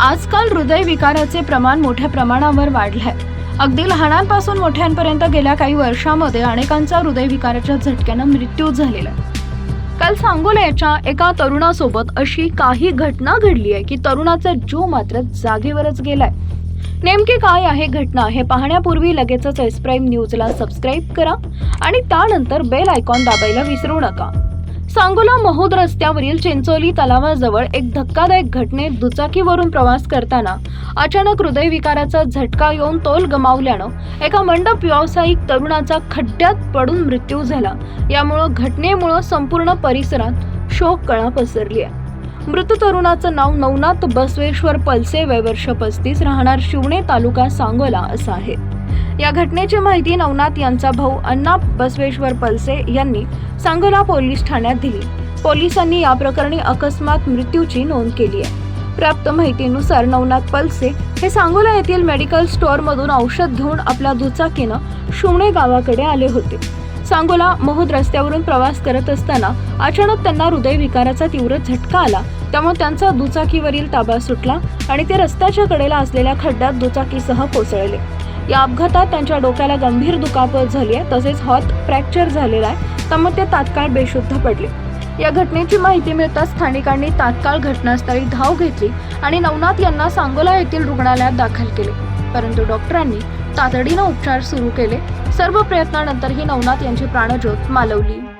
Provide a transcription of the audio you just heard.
आजकाल हृदयविकाराचे प्रमाण मोठ्या प्रमाणावर वाढलंय. अगदी लहानांपासून मोठ्यांपर्यंत गेल्या काही वर्षामध्ये अनेकांचा हृदयविकाराच्या झटक्यानं मृत्यू झालेला आहे. काल सांगोल्याच्या एका तरुणासोबत अशी काही घटना घडली आहे की तरुणाचा जीव मात्र जागेवरच गेलाय. नेमकी काय आहे घटना हे पाहण्यापूर्वी लगेचच एस प्राईम न्यूजला सबस्क्राईब करा आणि त्यानंतर बेल आयकॉन दाबायला विसरू नका. सांगोला महोद रस्त्यावरील चिंचोली तलावाजवळ एक धक्कादायक घटनेत दुचाकीवरून प्रवास करताना अचानक हृदयविकाराचा झटका येऊन तोल गमावल्यानं एका मंडप व्यावसायिक तरुणाचा खड्ड्यात पडून मृत्यू झाला. यामुळं घटनेमुळं संपूर्ण परिसरात शोककळा पसरली आहे. मृत तरुणाचं नाव नवनाथ बसवेश्वर पलसे वय वर्ष पस्तीस राहणार शिवणे तालुका सांगोला असं आहे. या घटनेची माहिती नवनाथ यांचा भाऊ अण्णा बसवेश्वर पलसे यांनी सांगोला पोलीस ठाण्यात दिली. पोलिसांनी या प्रकरणी अकस्मात मृत्यूची नोंद केली आहे. प्राप्त माहितीनुसार नवनाथ पलसे हे सांगोला येथील मेडिकल स्टोअरमधून औषध घेऊन आपल्या दुचाकीनं शिवणे गावाकडे आले होते. सांगोला महुद रस्त्यावरून प्रवास करत असताना अचानक त्यांना हृदयविकाराचा तीव्र झटका आला. त्यामुळे त्यांचा दुचाकीवरील ताबा सुटला आणि ते रस्त्याच्या कडेला असलेल्या खड्ड्यात दुचाकीसह कोसळले. या अपघातात त्यांच्या डोक्याला गंभीर दुखापत झाली आहे तसेच हॉत फ्रॅक्चर झालेला आहे त्यामुळे ते तात्काळ बेशुद्ध पडले. या घटनेची माहिती मिळताच स्थानिकांनी तात्काळ घटनास्थळी धाव घेतली आणि नवनाथ यांना सांगोला येथील रुग्णालयात दाखल केले. परंतु डॉक्टरांनी तातडीनं उपचार सुरू केले. सर्व प्रयत्नानंतरही नवनाथ यांची प्राणज्योत मालवली.